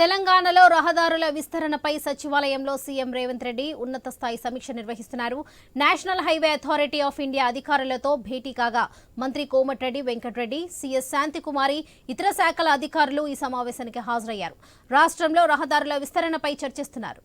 తెలంగాణలో రహదారుల విస్తరణపై సచివాలయంలో సీఎం రేవంత్ రెడ్డి ఉన్నత స్థాయి సమీక్ష నిర్వహిస్తున్నారు. National highway authority of India అధికారులతో భేటీ కాగా మంత్రి కోమటిరెడ్డి వెంకటరెడ్డి సీఎస్ శాంతికుమారి ఇతర శాఖల అధికారులు ఈ సమావేశానికి హాజరయ్యారు. రాష్ట్రంలో రహదారుల విస్తరణపై చర్చిస్తున్నారు.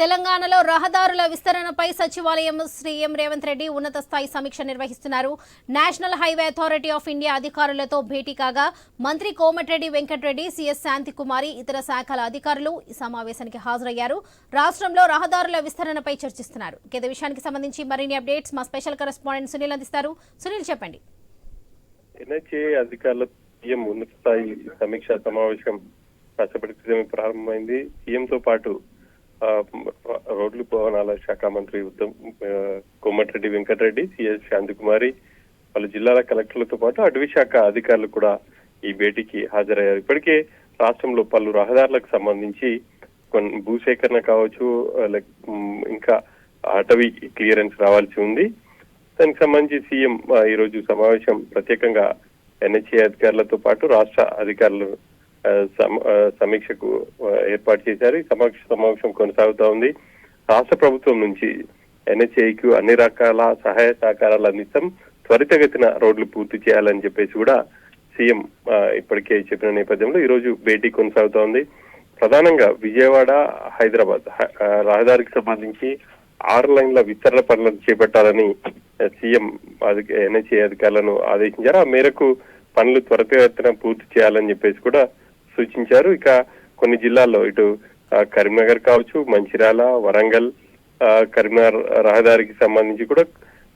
తెలంగాణలో రహదారుల విస్తరణపై సచివాలయం సీఎం రేవంత్ రెడ్డి ఉన్నత స్థాయి సమీక్ష నిర్వహిస్తున్నారు. National highway authority of India అధికారులతో భేటీ కాగా మంత్రి కోమటిరెడ్డి వెంకటరెడ్డి సీఎస్ శాంతికుమారి ఇతర శాఖల అధికారులు ఈ సమావేశానికి హాజరయ్యారు. రాష్ట్రంలో రహదారుల విస్తరణపై చర్చిస్తున్నారు. గత విషయానికి సంబంధించి మరిన్ని అప్డేట్స్ మా స్పెషల్ కరెస్పాండెంట్ సునీల్ అందిస్తారు. సునీల్ చెప్పండి. ఎన్హెచ్ఏ అధికారుల సీఎం ఉన్నత స్థాయి సమీక్ష సమావేశం ప్రారంభమైంది. సీఎం తో పాటు రోడ్లు భవనాల శాఖ మంత్రి ఉత్తమ్ కోమటిరెడ్డి వెంకటరెడ్డి సిఎస్ శాంతికుమారి పలు జిల్లాల కలెక్టర్లతో పాటు అటవీ శాఖ అధికారులు కూడా ఈ భేటీకి హాజరయ్యారు. ఇప్పటికే రాష్ట్రంలో పలు రహదారులకు సంబంధించి కొన్ని భూసేకరణ కావచ్చు లైక్, ఇంకా అటవీ క్లియరెన్స్ రావాల్సి ఉంది. దానికి సంబంధించి సీఎం ఆ, ఈ రోజు సమావేశం ప్రత్యేకంగా ఎన్హెచ్ఏ అధికారులతో పాటు రాష్ట్ర అధికారులు సమీక్షకు ఏర్పాటు చేశారు. ఈ సమక్ష సమావేశం కొనసాగుతా ఉంది. రాష్ట్ర ప్రభుత్వం నుంచి ఎన్హెచ్ఏకు అన్ని రకాల సహాయ సహకారాలు అందిస్తాం. త్వరితగతిన రోడ్లు పూర్తి చేయాలని చెప్పేసి కూడా సీఎం ఇప్పటికే చెప్పిన నేపథ్యంలో ఈ రోజు భేటీ కొనసాగుతా ఉంది. ప్రధానంగా విజయవాడ హైదరాబాద్ రహదారికి సంబంధించి ఆరు లైన్ల విస్తరణ పనులను చేపట్టాలని సీఎం అధిక ఎన్హెచ్ఏ అధికారులను ఆదేశించారు. ఆ మేరకు పనులు త్వరితగతిన పూర్తి చేయాలని చెప్పేసి కూడా సూచించారు. ఇక కొన్ని జిల్లాల్లో ఇటు కరీంనగర్ కావచ్చు మంచిర్యాల వరంగల్ ఆ, కరీంనగర్ రహదారికి సంబంధించి కూడా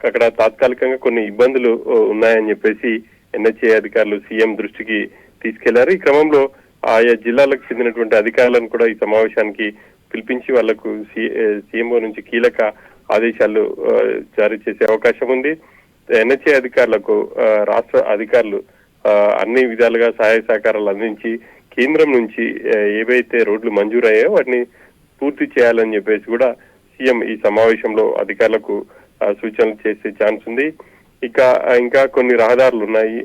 అక్కడ తాత్కాలికంగా కొన్ని ఇబ్బందులు ఉన్నాయని చెప్పేసి ఎన్హెచ్ఏ అధికారులు సీఎం దృష్టికి తీసుకెళ్ళారు. ఈ క్రమంలో ఆయా జిల్లాలకు చెందినటువంటి అధికారులను కూడా ఈ సమావేశానికి పిలిపించి వాళ్ళకు సీఎంఓ నుంచి కీలక ఆదేశాలు జారీ చేసే అవకాశం ఉంది. ఎన్హెచ్ఏ అధికారులకు రాష్ట్ర అధికారులు ఆ, అన్ని విధాలుగా సహాయ సహకారాలు అందించి కేంద్రం నుంచి ఏవైతే రోడ్లు మంజూరయ్యాయో వాటిని పూర్తి చేయాలని చెప్పేసి కూడా సీఎం ఈ సమావేశంలో అధికారులకు సూచనలు చేసే ఛాన్స్ ఉంది. ఇక ఇంకా కొన్ని రహదారులు ఉన్నాయి.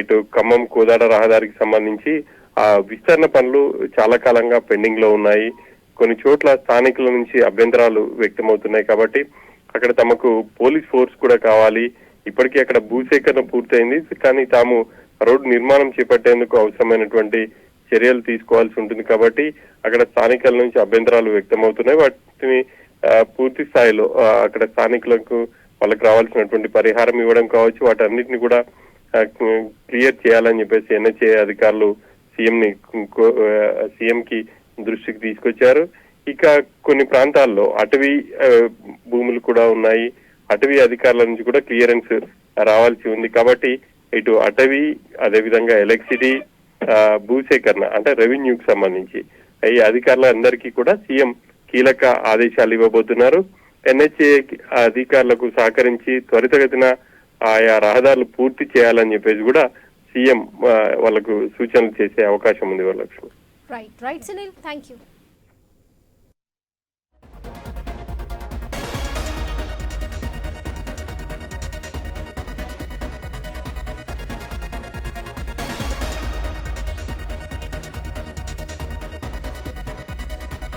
ఇటు ఖమ్మం కోదాడ రహదారికి సంబంధించి ఆ విస్తరణ పనులు చాలా కాలంగా పెండింగ్లో ఉన్నాయి. కొన్ని చోట్ల స్థానికుల నుంచి అభ్యంతరాలు వ్యక్తమవుతున్నాయి కాబట్టి అక్కడ తమకు పోలీస్ ఫోర్స్ కూడా కావాలి. ఇప్పటికీ అక్కడ భూసేకరణ పూర్తయింది. కానీ తాము రోడ్డు నిర్మాణం చేపట్టేందుకు అవసరమైనటువంటి చర్యలు తీసుకోవాల్సి ఉంటుంది కాబట్టి అక్కడ స్థానికుల నుంచి అభ్యంతరాలు వ్యక్తమవుతున్నాయి. వాటిని పూర్తి స్థాయిలో అక్కడ స్థానికులకు వాళ్ళకి రావాల్సినటువంటి పరిహారం ఇవ్వడం కావచ్చు వాటన్నిటిని కూడా క్లియర్ చేయాలని చెప్పేసి ఎన్హెచ్ఏ అధికారులు సీఎం ని సీఎం కి దృష్టికి తీసుకొచ్చారు. ఇక కొన్ని ప్రాంతాల్లో అటవీ భూములు కూడా ఉన్నాయి. అటవీ అధికారుల నుంచి కూడా క్లియరెన్స్ రావాల్సి ఉంది కాబట్టి ఇటు అటవీ అదేవిధంగా ఎలక్ట్రిసిటీ భూసేకరణ అంటే రెవెన్యూకి సంబంధించి. ఈ అధికారులందరికీ కూడా సీఎం కీలక ఆదేశాలు ఇవ్వబోతున్నారు. ఎన్హెచ్ఏ అధికారులకు సహకరించి త్వరితగతిన ఆయా రహదారులు పూర్తి చేయాలని చెప్పేసి కూడా సీఎం వాళ్ళకు సూచనలు చేసే అవకాశం ఉంది Varalakshmi. Right right Sunil thank you